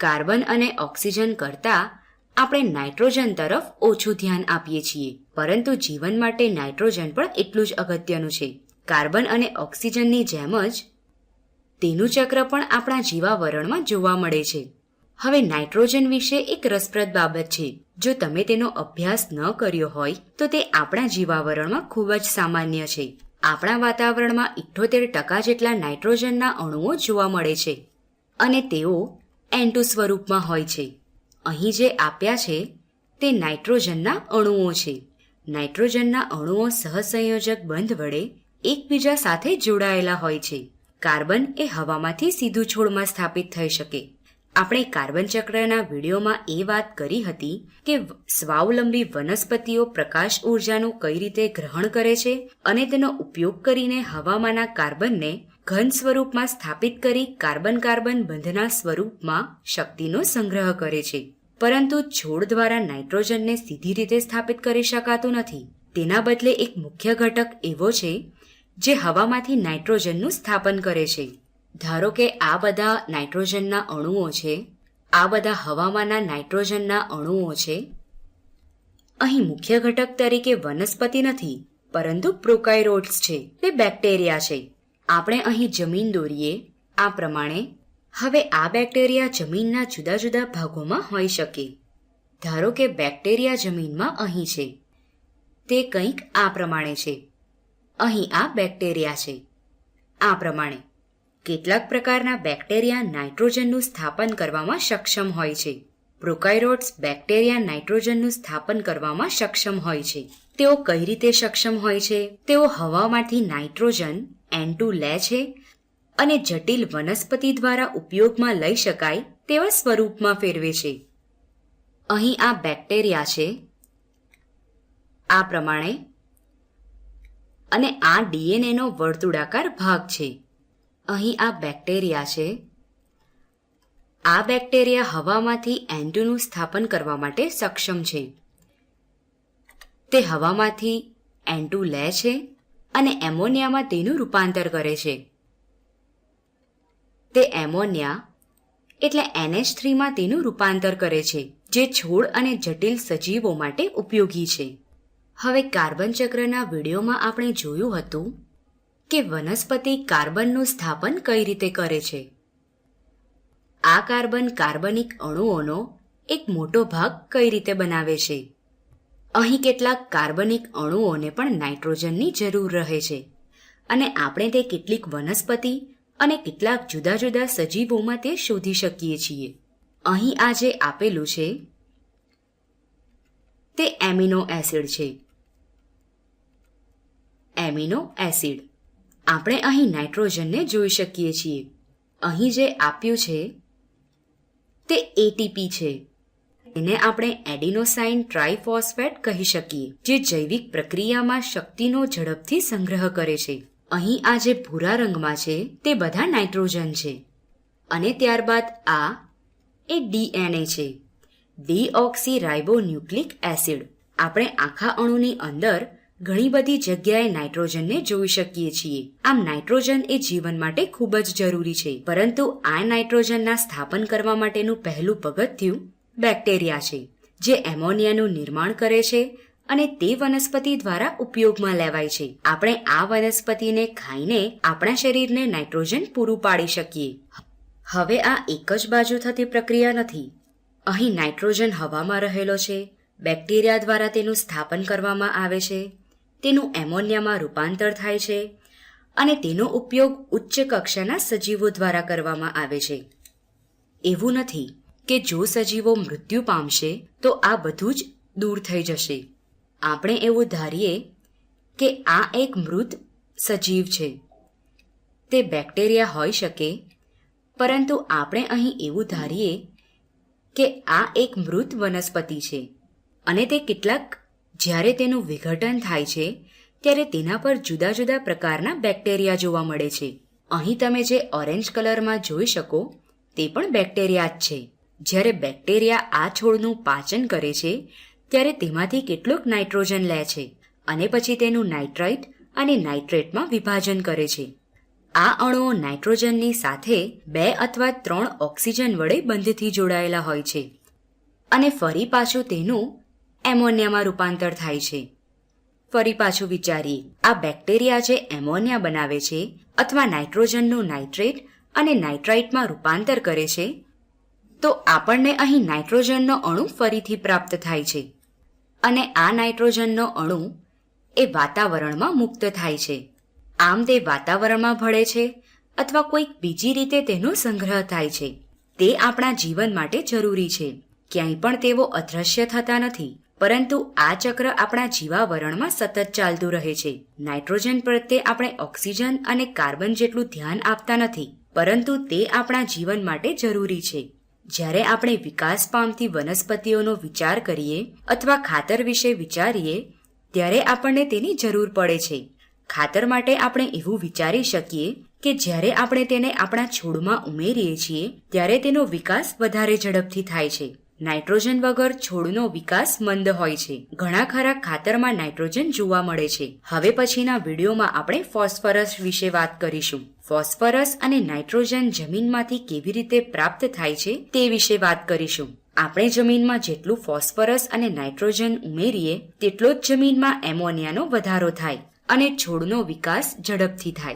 Carbon અને oxygen કરતાં આપણે નાઇટ્રોજન તરફ ઓછું ધ્યાન આપીએ છીએ. પરંતુ જીવન માટે નાઇટ્રોજન પણ એટલું જ અગત્યનું છે. કાર્બન અને ઓક્સિજનની જેમ જ તેનું ચક્ર પણ આપણા જીવાવરણમાં જોવા મળે છે. હવે નાઇટ્રોજન વિશે એક રસપ્રદ બાબત છે. જો તમે તેનો અભ્યાસ ન કર્યો હોય, તો તે આપણા જીવાવરણમાં ખૂબ જ સામાન્ય છે. આપણા વાતાવરણમાં ઇઠ્ઠોતેર ટકા જેટલા નાઇટ્રોજનના અણુઓ જોવા મળે છે. અને તેઓ એન્ટુ સ્વરૂપમાં હોય છે. અહીં જે આપ્યા છે, તે નાઇટ્રોજનના અણુઓ છે. નાઇટ્રોજનના અણુઓ સહસંયોજક બંધ વડે એકબીજા સાથે જોડાયેલા હોય છે. કાર્બન એ હવામાંથી સીધું છોડમાં સ્થાપિત થઈ શકે. આપણે કાર્બન ચક્રના વિડીયોમાં એ વાત કરી હતી કે સ્વાવલંબી વનસ્પતિઓ પ્રકાશ ઉર્જાનું કઈ રીતે ગ્રહણ કરે છે અને તેનો ઉપયોગ કરીને હવામાંના કાર્બનને ઘન સ્વરૂપમાં સ્થાપિત કરી કાર્બન કાર્બન બંધના સ્વરૂપમાં શક્તિનો સંગ્રહ કરે છે. પરંતુ છોડ દ્વારા નાઇટ્રોજનને સીધી રીતે સ્થાપિત કરી શકાતું નથી. તેના બદલે એક મુખ્ય ઘટક એવો છે, જે હવામાંથી નાઇટ્રોજનનું સ્થાપન કરે છે. ધારો કે આ બધા નાઇટ્રોજનના અણુઓ છે, આ બધા હવામાંના નાઇટ્રોજનના અણુઓ છે. અહીં મુખ્ય ઘટક તરીકે વનસ્પતિ નથી, પરંતુ પ્રોકાયરોટ્સ છે, તે બેક્ટેરિયા છે. આપણે અહીં જમીન દોરીએ, આ પ્રમાણે હવે આ બેક્ટેરિયા જમીનના જુદા જુદા ભાગોમાં હોઈ શકે. ધારો કે બેક્ટેરિયા જમીનમાં અહીં છે. તે કંઈક આ પ્રમાણે છે. અહીં આ બેક્ટેરિયા છે. આ પ્રમાણે કેટલાક પ્રકારના બેક્ટેરિયા નાઇટ્રોજનનું સ્થાપન કરવામાં સક્ષમ હોય છે. પ્રોકાયરોટ્સ બેક્ટેરિયા નાઇટ્રોજનનું સ્થાપન કરવામાં સક્ષમ હોય છે. તેઓ કઈ રીતે સક્ષમ હોય છે? તેઓ હવામાંથી નાઇટ્રોજન એન લે છે અને જટિલ વનસ્પતિ દ્વારા ઉપયોગમાં લઈ શકાય તેવા સ્વરૂપમાં ફેરવે છે. અહીં આ બેક્ટેરિયા છે. આ પ્રમાણે અને આ ડીએનએનો વર્તુળાકાર ભાગ છે. અહીં આ બેક્ટેરિયા છે. આ બેક્ટેરિયા હવામાંથી એન્ટુનું સ્થાપન કરવા માટે સક્ષમ છે. તે હવામાંથી એન્ટુ લે છે. અને એમોનિયામાં તેનું રૂપાંતર કરે છે. તે એમોનિયા એટલે એનએચ થ્રીમાં તેનું રૂપાંતર કરે છે, જે છોડ અને જટિલ સજીવો માટે ઉપયોગી છે. હવે કાર્બન ચક્રના વિડીયોમાં આપણે જોયું હતું કે વનસ્પતિ કાર્બનનું સ્થાપન કઈ રીતે કરે છે. આ કાર્બન કાર્બનિક અણુઓનો એક મોટો ભાગ કઈ રીતે બનાવે છે? અહીં કેટલાક કાર્બનિક અણુઓને પણ નાઇટ્રોજનની જરૂર રહે છે. અને આપણે તે કેટલીક વનસ્પતિ અને કેટલાક જુદા જુદા સજીવોમાં તે શોધી શકીએ છીએ. અહીં આ જે આપેલું છે, તે એમિનો એસિડ છે. Amino acid. આપણે અહીં નાઇટ્રોજનને જોઈ શકીએ છીએ. અહીં જે આપ્યું છે, તે એટીપી છે. એને આપણે એડિનોસાઇન ટ્રાઇફોસ્ફેટ કહી શકીએ, જે જૈવિક પ્રક્રિયામાં શક્તિનો ઝડપથી સંગ્રહ કરે છે. અહીં આ જે ભૂરા રંગમાં છે, તે બધા નાઇટ્રોજન છે. અને ત્યારબાદ આ એ ડીએનએ છે. Deoxyribonucleic acid. આપણે આખા અણુની અંદર ઘણી બધી જગ્યાએ નાઇટ્રોજનને જોઈ શકીએ છીએ. આમ નાઇટ્રોજન એ જીવન માટે ખૂબ જ જરૂરી છે. પરંતુ આ નાઇટ્રોજનના સ્થાપન કરવા માટેનું પહેલું પગથિયું બેક્ટેરિયા છે, જે એમોનિયાનું નિર્માણ કરે છે અને તે વનસ્પતિ દ્વારા ઉપયોગમાં લેવાય છે. આપણે આ વનસ્પતિને ખાઈને આપણા શરીરને નાઇટ્રોજન પૂરું પાડી શકીએ. હવે આ એક જ બાજુ થતી પ્રક્રિયા નથી. અહીં નાઇટ્રોજન હવામાં રહેલો છે, બેક્ટેરિયા દ્વારા તેનું સ્થાપન કરવામાં આવે છે, તેનું એમોનિયામાં રૂપાંતર થાય છે અને તેનો ઉપયોગ ઉચ્ચ કક્ષાના સજીવો દ્વારા કરવામાં આવે છે. એવું નથી. કે જો સજીવો મૃત્યુ પામશે, તો આ બધું જ દૂર થઈ જશે. આપણે એવું ધારીએ કે આ એક મૃત સજીવ છે. તે બેક્ટેરિયા હોઈ શકે, પરંતુ આપણે અહીં એવું ધારીએ કે આ એક મૃત વનસ્પતિ છે અને તે કેટલાક જ્યારે તેનું વિઘટન થાય છે, ત્યારે તેના પર જુદા જુદા પ્રકારના બેક્ટેરિયા જોવા મળે છે. અહીં તમે જે ઓરેન્જ કલરમાં જોઈ શકો, તે પણ બેક્ટેરિયા જ છે. જ્યારે બેક્ટેરિયા આ છોડનું પાચન કરે છે, ત્યારે તેમાંથી કેટલુંક નાઇટ્રોજન લે છે અને પછી તેનું નાઇટ્રાઇટ અને નાઇટ્રેટમાં વિભાજન કરે છે. આ અણુઓ નાઇટ્રોજનની સાથે બે અથવા ત્રણ ઓક્સિજન વડે બંધથી જોડાયેલા હોય છે અને ફરી પાછું તેનું એમોનિયામાં રૂપાંતર થાય છે. ફરી પાછું વિચારીએ, આ બેક્ટેરિયા જે એમોનિયા બનાવે છે અથવા નાઇટ્રોજનનું નાઇટ્રેટ અને નાઇટ્રાઇટમાં રૂપાંતર કરે છે તો આપણને અહીં નાઇટ્રોજનનો અણુ ફરીથી પ્રાપ્ત થાય છે. અને આ નાઇટ્રોજનનો અણુ એ વાતાવરણમાં મુક્ત થાય છે. આમ તે વાતાવરણમાં ભળે છે અથવા કોઈક બીજી રીતે તેનો સંગ્રહ થાય છે. તે આપણા જીવન માટે જરૂરી છે. ક્યાંય પણ તેઓ અદ્રશ્ય થતા નથી, પરંતુ આ ચક્ર આપણા જીવાવરણમાં સતત ચાલતું રહે છે. નાઇટ્રોજન પ્રત્યે આપણે ઓક્સિજન અને કાર્બન જેટલું ધ્યાન આપતા નથી, પરંતુ તે આપણા જીવન માટે જરૂરી છે. જ્યારે આપણે વિકાસ પામતી વનસ્પતિઓનો વિચાર કરીએ અથવા ખાતર વિશે વિચારીએ, ત્યારે આપણને તેની જરૂર પડે છે. ખાતર માટે આપણે એવું વિચારી શકીએ કે જ્યારે આપણે તેને આપણા છોડમાં ઉમેરીએ છીએ, ત્યારે તેનો વિકાસ વધારે ઝડપથી થાય છે. નાઇટ્રોજન વગર છોડનો વિકાસ મંદ હોય છે. ઘણા ખરા ખાતરમાં નાઇટ્રોજન જોવા મળે છે. હવે પછીના વિડીયોમાં આપણે ફોસ્ફરસ વિશે વાત કરીશું. ફોસ્ફરસ અને નાઇટ્રોજન જમીનમાંથી કેવી રીતે પ્રાપ્ત થાય છે તે વિશે વાત કરીશું. આપણે જમીનમાં જેટલું ફોસ્ફરસ અને નાઇટ્રોજન ઉમેરીએ, તેટલો જ જમીનમાં એમોનિયાનો વધારો થાય અને છોડનો વિકાસ ઝડપથી થાય.